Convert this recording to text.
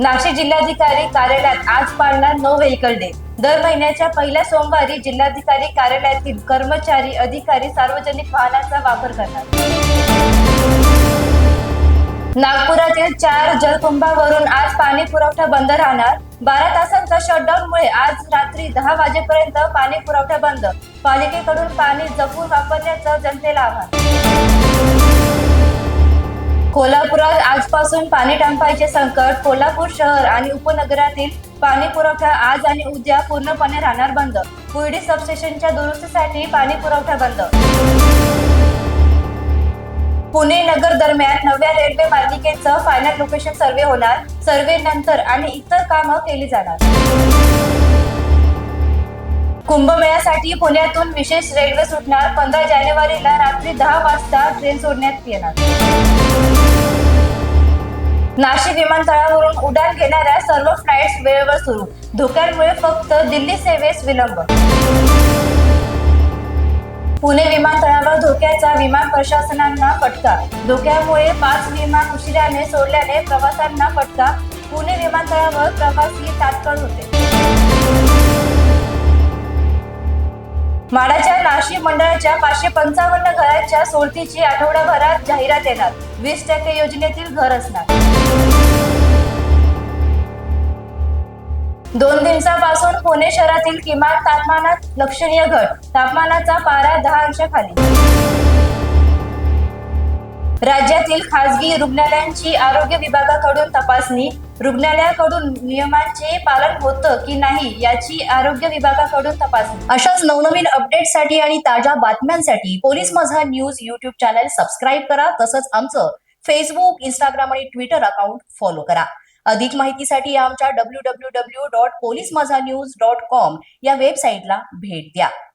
नाशिक जिल्हाधिकारी कार्यालयात आज पाळणार नो व्हेकल डे. दर महिन्याच्या पहिल्या सोमवारी जिल्हाधिकारी कार्यालयातील कर्मचारी अधिकारी सार्वजनिक वाहनाचा वापर करणार नागपुरातील चार जलकुंभावरून आज पाणी पुरवठा बंद राहणार. बारा तासांच्या शटडाऊनमुळे आज रात्री दहा वाजेपर्यंत पाणी पुरवठा बंद. पालिकेकडून पाणी जपून वापरण्याचं जनतेला आव्हान कोल्हापुरात आजपासून पाणी टंचाईचे संकट कोल्हापूर शहर आणि उपनगरातील पाणी पुरवठा आज आणि उद्या पूर्णपणे राहणार बंद. कुर्डी सबस्टेशनच्या दुरुस्तीसाठी पाणी पुरवठा बंद. पुणे नगर दरम्यान नव्या रेल्वे मार्गिकेचं फायनल लोकेशन सर्वे होणार. सर्वे नंतर आणि इतर कामं केली जाणार. कुंभमेळ्यासाठी पुण्यातून विशेष रेल्वे सुटणार. पंधरा जानेवारीला रात्री दहा वाजता ट्रेन सोडण्यात येणार. नाशिक विमानतळावरून उड्डाण घेणाऱ्या सर्व फ्लाईट्स वेळेवर सुरू. धोक्यांमुळे फक्त दिल्ली सेवेस विलंब. पुणे विमानतळावर धोक्याचा विमान प्रशासनांना फटका. धोक्यामुळे पाच विमान उशिराने सोडल्याने प्रवाशांना फटका. पुणे विमानतळावर प्रवासी तात्काळ होते. नाशिक मंडळाच्या पाचशे पंचावन्न घरांच्या सोडतीची आठवडाभरात जाहिरात येणार. वीस टक्के योजनेतील घर असणार. दोन दिवसापासून पुणे शहरातील किमान तापमानात लक्षणीय घट. तापमानाचा पारा दहा अंश खाली राज्यातील खासगी रुग्णालयांची आरोग्य विभागाकडून तपासणी रुग्णालयाकडून नियमांचे पालन होतं की नाही याची आरोग्य विभागाकडून तपासणी. अशाच नवनवीन अपडेटसाठी आणि ताज्या बातम्यांसाठी police Majha news YouTube channel subscribe करा तसंच आमचं फेसबुक इंस्टाग्राम आणि ट्विटर अकाउंट फॉलो करा. अधिक माहितीसाठी आमच्या W W W dot police Majha news dot com या वेबसाईटला भेट द्या.